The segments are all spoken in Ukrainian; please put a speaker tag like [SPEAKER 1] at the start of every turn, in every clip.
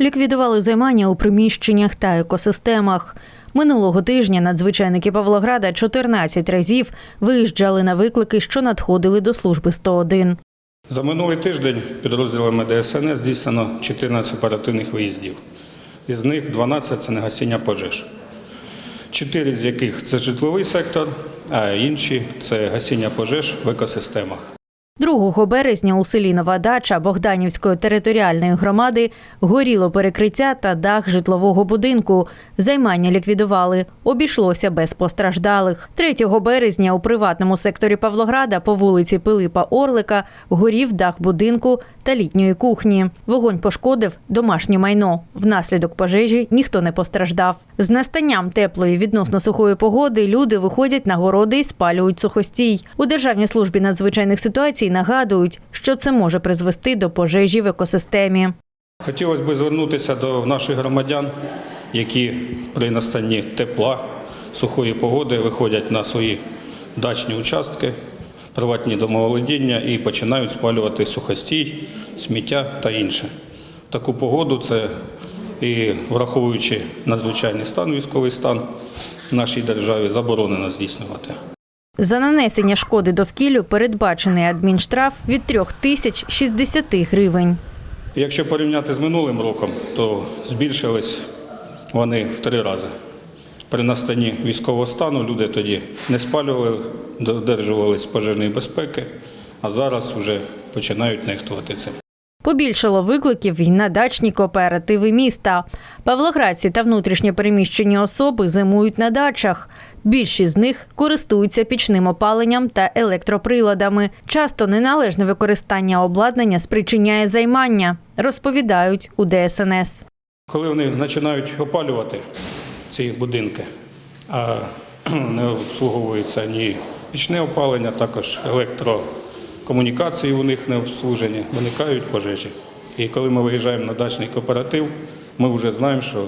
[SPEAKER 1] Ліквідували займання у приміщеннях та екосистемах. Минулого тижня надзвичайники Павлограда 14 разів виїжджали на виклики, що надходили до служби 101.
[SPEAKER 2] За минулий тиждень підрозділами ДСНС здійснено 14 оперативних виїздів. Із них 12 – це негасіння пожеж. Чотири з яких це житловий сектор, а інші це гасіння пожеж в екосистемах.
[SPEAKER 1] 2 березня у селі Нова Дача Богданівської територіальної громади горіло перекриття та дах житлового будинку. Займання ліквідували. Обійшлося без постраждалих. 3 березня у приватному секторі Павлограда по вулиці Пилипа Орлика горів дах будинку та літньої кухні. Вогонь пошкодив домашнє майно. Внаслідок пожежі ніхто не постраждав. З настанням теплої відносно сухої погоди люди виходять на городи і спалюють сухостій. У Державній службі надзвичайних ситуацій нагадують, що це може призвести до пожежі в екосистемі.
[SPEAKER 2] Хотілося б звернутися до наших громадян, які при настанні тепла, сухої погоди виходять на свої дачні участки, приватні домоволодіння і починають спалювати сухостій, сміття та інше. Таку погоду це і враховуючи надзвичайний стан, військовий стан в нашій державі, заборонено здійснювати.
[SPEAKER 1] За нанесення шкоди довкіллю передбачений адмінштраф від 3 тисяч 60 гривень.
[SPEAKER 2] Якщо порівняти з минулим роком, то збільшились вони в три рази. При настанні військового стану люди тоді не спалювали, додержувались пожежної безпеки, а зараз вже починають нехтувати цим.
[SPEAKER 1] Побільшало викликів і на дачні кооперативи міста. Павлоградці та внутрішньо переміщені особи зимують на дачах. Більшість з них користуються пічним опаленням та електроприладами. Часто неналежне використання обладнання спричиняє займання, розповідають у ДСНС.
[SPEAKER 2] Коли вони починають опалювати ці будинки, а не обслуговується ні пічне опалення, також електрокомунікації у них не обслужені, виникають пожежі. І коли ми виїжджаємо на дачний кооператив, ми вже знаємо, що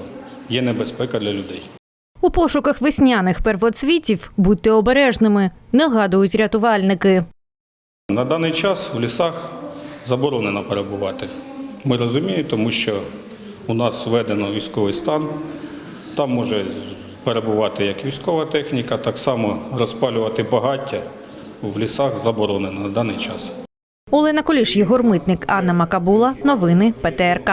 [SPEAKER 2] є небезпека для людей.
[SPEAKER 1] У пошуках весняних первоцвітів будьте обережними, нагадують рятувальники.
[SPEAKER 2] На даний час в лісах заборонено перебувати. Ми розуміємо, тому що у нас введено військовий стан. Там може перебувати як військова техніка, так само розпалювати багаття в лісах заборонено на даний час.
[SPEAKER 1] Олена Коліш, Єгор Митник, Анна Макабула. Новини ПТРК.